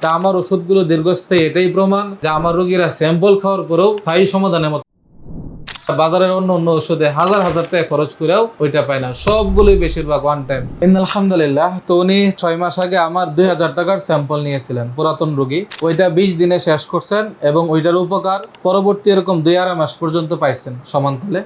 তা আমার ওষুধগুলো দীর্ঘস্থায়ী, এটাই প্রমাণ যে আমার রোগীরা স্যাম্পল খাওয়ার পরেও স্থায়ী সমাধানের মতো বাজারের অন্য অন্য ওষুধে হাজার হাজার টাকা খরচ করেও ওইটা পায় না। সবগুলোই বেশিরভাগ ওয়ান টাইম আলহামদুলিল্লাহ তো উনি ছয় মাস আগে আমার দুই হাজার টাকার স্যাম্পল নিয়েছিলেন, পুরাতন রোগী। ওইটা বিশ দিনে শেষ করছেন এবং ওইটার উপকার পরবর্তী এরকম দুই আড়াই মাস পর্যন্ত পাইছেন সমানতালে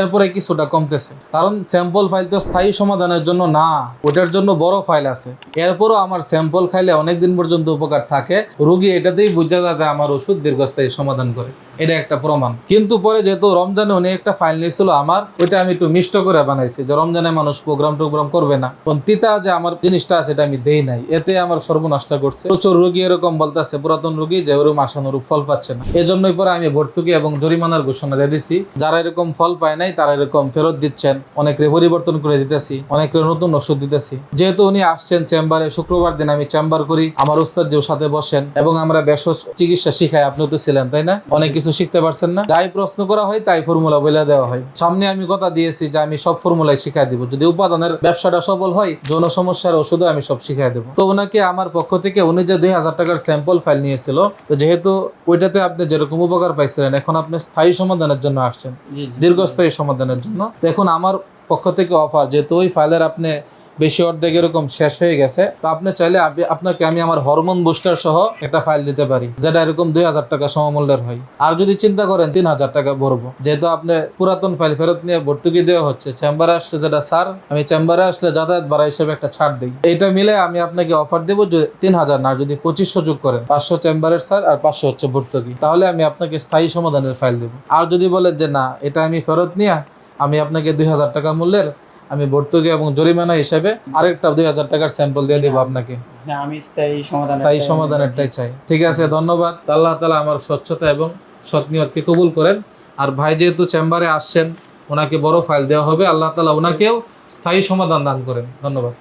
এরপরে কিছুটা কমতেছে। কারণ স্যাম্পল ফাইল তো স্থায়ী সমাধানের জন্য না ওটার জন্য বড় ফাইল আছে। এরপরও আমার স্যাম্পল খাইলে অনেক দিন পর্যন্ত উপকার থাকে। রোগী এটাতেই বোঝা যায় যে আমার ওষুধ দীর্ঘস্থায়ী সমাধান করে। এটা একটা প্রমাণ। কিন্তু পরে যেহেতু রমজানে উনি একটা ফাইল নিয়েছিল আমার, ওইটা আমি একটু মিষ্ট করে বানাইছি যে রমজানে মানুষ প্রোগ্রাম টোগ্রাম করবে না। এবং তিতা যে আমার জিনিসটা আছে, এটা আমি দেই নাই। এতে আমার সর্বনষ্ট করছে। প্রচুর রোগী এরকম বলতেছে, পুরাতন রোগী যে ওরকম আশানুরূপ ফল পাচ্ছে না। এজন্যই পরে আমি ভর্তুকি এবং জরিমানার ঘোষণা দিয়ে দিছি। যারা এরকম ফল পায় নাই, তারা এরকম ফেরত দিচ্ছেন। অনেকে পরিবর্তন করে দিতেছি অনেকে নতুন ওষুধ দিতেছি। যেহেতু উনি আসছেন চেম্বারে, শুক্রবার দিন আমি চেম্বার করি, আমার উস্তাদ যে সাথে বসেন এবং আমরা বেশ চিকিৎসা শিখাই। আপনি তো ছিলেন, তাই না? অনেক কিছু শিখতে পারছেন না। যাই প্রশ্ন করা হয়, তাই ফর্মুলা বলে দেওয়া হয়। সামনে আমি কথা দিয়েছি যে আমি সব ফর্মুলাই শিখাই দিব। যদি উপাদানের ব্যবসাটা সফল হয় যৌন সমস্যার ওষুধও আমি সব শিখাই দেবো। তো ওনাকে আমার পক্ষ থেকে উনি যে দুই হাজার টাকার স্যাম্পল ফাইল নিয়েছিল তো যেহেতু ওইটাতে আপনি যেরকম উপকার পাইছিলেন এখন আপনি স্থায়ী সমাধানের জন্য আসছেন। দীর্ঘস্থায়ী সমাধানের জন্য। তো এখন আমার পক্ষ থেকে অফার যেহেতু ওই ফাইলের আপনি বেশি অর্ধেক এরকম শেষ হয়ে গেছে। তো আপনি চাইলে আপনি- আপনাকে আমি আমার হরমোন বুস্টার সহ একটা ফাইল দিতে পারি, যেটা এরকম দুই হাজার টাকা সমমূল্যের হয়। আর যদি চিন্তা করেন, তিন হাজার টাকা ভরবো। যেহেতু আপনি পুরাতন ফাইল ফেরত নিয়ে ভর্তুকি দেওয়া হচ্ছে চেম্বারে আসলে যেটা স্যার আমি চেম্বারে আসলে যাতায়াত ভাড়া হিসেবে একটা ছাড় দিই। এটা মিলে আমি আপনাকে অফার দেবো যে তিন হাজার না, যদি পঁচিশশো যোগ করেন, পাঁচশো চেম্বারের স্যার আর পাঁচশো হচ্ছে ভর্তুকি। তাহলে আমি আপনাকে স্থায়ী সমাধানের ফাইল দেবো। আর যদি বলেন যে না, এটা আমি ফেরত নিয়ে আমি আপনাকে দুই হাজার টাকা মূল্যের আমি ভর্তুকি এবং জরিমানা হিসাবে আরেকটা দুই হাজার টাকার স্যাম্পল দিয়ে দেবো আপনাকে। আমি স্থায়ী সমাধান স্থায়ী সমাধানেরটাই চাই। ঠিক আছে ধন্যবাদ। আল্লাহ তালা আমার স্বচ্ছতা এবং সৎনিয়তকে কবুল করেন। আর ভাই যেহেতু চেম্বারে আসছেন ওনাকে বড় ফাইল দেওয়া হবে। আল্লাহ তালা ওনাকেও স্থায়ী সমাধান দান করেন। ধন্যবাদ।